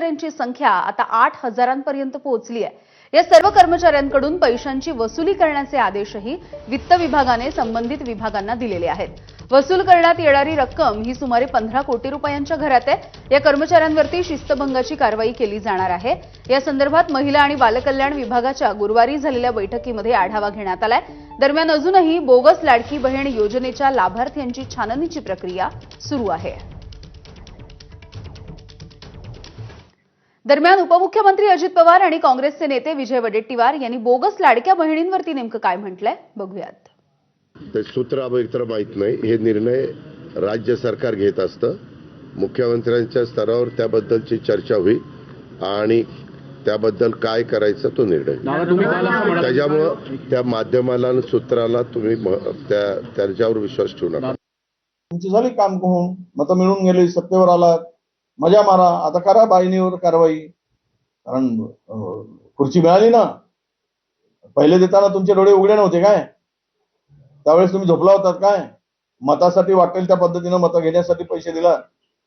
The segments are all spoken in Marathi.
कर्मचाऱ्यांची संख्या आता आठ हजारांपर्यंत पोहोचली आहे. या सर्व कर्मचाऱ्यांकडून पैशांची वसुली करण्याचे आदेशही वित्त विभागाने संबंधित विभागांना दिलेले आहेत. वसूल करण्यात येणारी रक्कम ही सुमारे पंधरा कोटी रुपयांच्या घरात आहे. या कर्मचाऱ्यांवरती शिस्तभंगाची कारवाई केली जाणार आहे. या संदर्भात महिला आणि बालकल्याण विभागाच्या गुरुवारी झालेल्या बैठकीमध्ये आढावा घेण्यात आलाय. दरम्यान अजूनही बोगस लाडकी बहीण योजनेच्या लाभार्थ्यांची छाननीची प्रक्रिया सुरू आहे. दरम्यान उपमुख्यमंत्री अजित पवार आणि काँग्रेसचे नेते विजय वडेट्टीवार यांनी बोगस लाडक्या बहिणींवरती नेमकं काय म्हटलंय? बघूयात. ते सूत्र अभित्र माहीत नाही. हे निर्णय राज्य सरकार घेत असतं. मुख्यमंत्र्यांच्या स्तरावर त्याबद्दलची चर्चा होईल आणि त्याबद्दल काय करायचं तो निर्णय त्याच्यामुळं त्या माध्यमाला आणि सूत्राला तुम्ही त्याच्यावर विश्वास ठेवू नका. तुमची झाली काम होऊन मतं मिळून गेली सत्तेवर आलात. मजा मारा. आता करा बाईनीवर कारवाई. कारण खुर्ची मिळाली ना. पहिले देताना तुमचे डोळे उघडे नव्हते काय? त्यावेळेस तुम्ही झोपला होतात काय? मतासाठी वाटेल त्या पद्धतीनं मतं घेण्यासाठी पैसे दिला.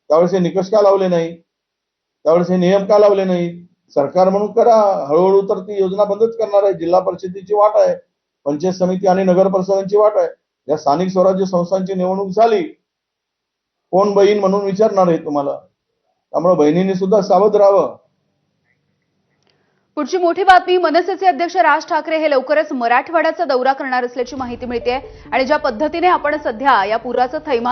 त्यावेळेस हे निकष का लावले नाही त्यावेळेस हे नियम का लावले नाही सरकार म्हणून करा. हळूहळू तर ती योजना बंदच करणार आहे. जिल्हा परिषदेची वाट आहे. पंचायत समिती आणि नगर परिषदांची वाट आहे. या स्थानिक स्वराज्य संस्थांची निवडणूक झाली. कोण बहीण म्हणून विचारणार आहे तुम्हाला? त्यामुळे बहिणींनी सुद्धा सावध राहावं पुढची मोठी बातमी मनसेचे अध्यक्ष राज ठाकरे हे लवकरच मराठवाड्याचा दौरा करणार असल्याची माहिती मिळते आणि ज्या पद्धतीने आपण सध्या या पुराचं थैमान